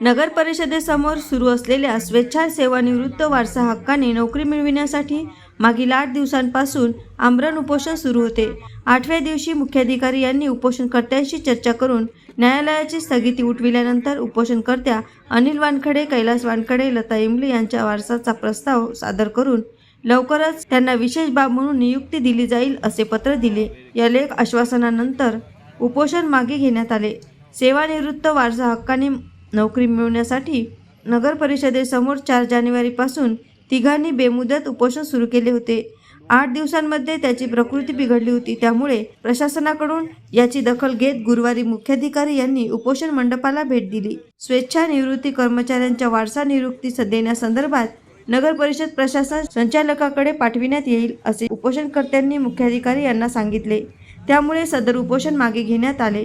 नगर परिषदेसमोर सुरू असलेल्या स्वेच्छा सेवानिवृत्त वारसा हक्काने नोकरी मिळविण्यासाठी मागील आठ दिवसांपासून आमरण उपोषण सुरू होते. आठव्या दिवशी मुख्याधिकारी यांनी उपोषणकर्त्यांशी चर्चा करून न्यायालयाची स्थगिती उठविल्यानंतर उपोषणकर्त्या अनिल वानखडे कैलास वानखडे लता इंबले यांच्या वारसाचा प्रस्ताव सादर करून लवकरच त्यांना विशेष बाब म्हणून नियुक्ती दिली जाईल असे पत्र दिले. या लेख आश्वासनानंतर उपोषण मागे घेण्यात आले. सेवानिवृत्त वारसा हक्काने नोकरी मिळवण्यासाठी नगर परिषदेसमोर चार जानेवारीपासून तिघांनी बेमुदत उपोषण सुरू केले होते. आठ दिवसांमध्ये त्याची प्रकृती बिघडली होती. त्यामुळे प्रशासनाकडून याची दखल घेत गुरुवारी मुख्याधिकारी यांनी उपोषण मंडपाला भेट दिली. स्वेच्छा निवृत्ती कर्मचाऱ्यांच्या वारसा निवृत्ती देण्यासंदर्भात नगर परिषद प्रशासन संचालकाकडे पाठविण्यात येईल असे उपोषणकर्त्यांनी मुख्याधिकारी यांना सांगितले. त्यामुळे सदर उपोषण मागे घेण्यात आले.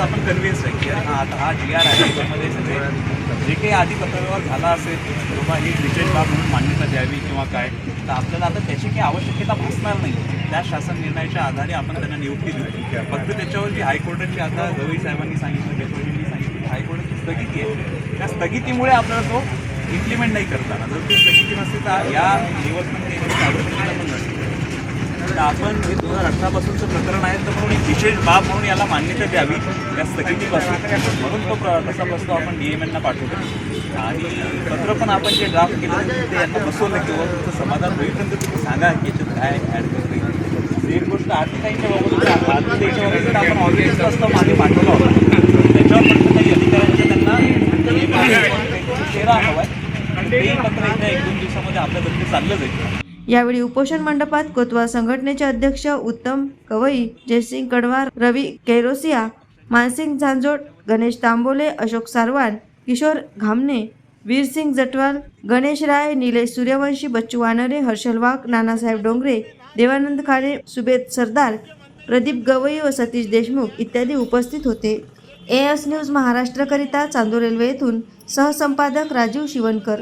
आपण कन्व्हिन्स आहे की आता हा जी आर आहे त्याच्यामध्ये सगळे जे काही आधी पत्रव्यवहार झाला असेल किंवा बाबा ही विशेष बाब म्हणून मान्यता द्यावी किंवा काय तर आपल्याला आता त्याची काही आवश्यकता भासणार नाही. त्या शासन निर्णयाच्या आधारे आपण त्यांना नियुक्ती दिली फक्त त्याच्यावर जी हायकोर्टाची आता गवई साहेबांनी सांगितलं गेटवजींनी सांगितलं हायकोर्टाची स्थगिती आहे. त्या स्थगितीमुळे आपल्याला तो इम्प्लिमेंट नाही करताना. जर ती स्थगिती नसते तर या डेव्हलपमेंट आवश्यकता पण नसते तर आपण हे दोन हजार अठरापासूनचं प्रकरण आहे तर म्हणून एक विशेष बाब म्हणून याला मान्यता द्यावी. या स्थगितीपासून. म्हणून तो प्र तसा प्रस्ताव आपण डी एम एनना पाठवतो. आणि पत्र पण आपण जे ड्राफ्ट केलं ते यांना बसवलं किंवा तुमचं समाधान होईपर्यंत तुम्ही सांगा की याच्यात काय ॲड करता एक गोष्ट आर्थिकांच्या बाबतीत आर्थिकांच्या बाबतीत आपण ऑलरेडी प्रस्ताव मागे पाठवला होता. त्याच्यावर फक्त काही अधिकाऱ्यांच्या त्यांना चेहरा हवा आहे. ते पत्र येत्या एक दोन दिवसामध्ये आपल्याकडे चाललं जाईल यावेळी उपोषण मंडपात कोतवाल संघटनेचे अध्यक्ष उत्तम कवई जयसिंग कडवार रवी कैरोसिया मानसिंग झांजोड गणेश तांबोले अशोक सारवान किशोर घामने वीरसिंग जटवाल गणेश राय निलेश सूर्यवंशी बच्चू वानरे हर्षल वाघ नानासाहेब डोंगरे देवानंद खाने सुबेद सरदार प्रदीप गवई व सतीश देशमुख इत्यादी उपस्थित होते. ए एस न्यूज महाराष्ट्रकरिता चांदूर रेल्वे येथून सहसंपादक राजीव शिवणकर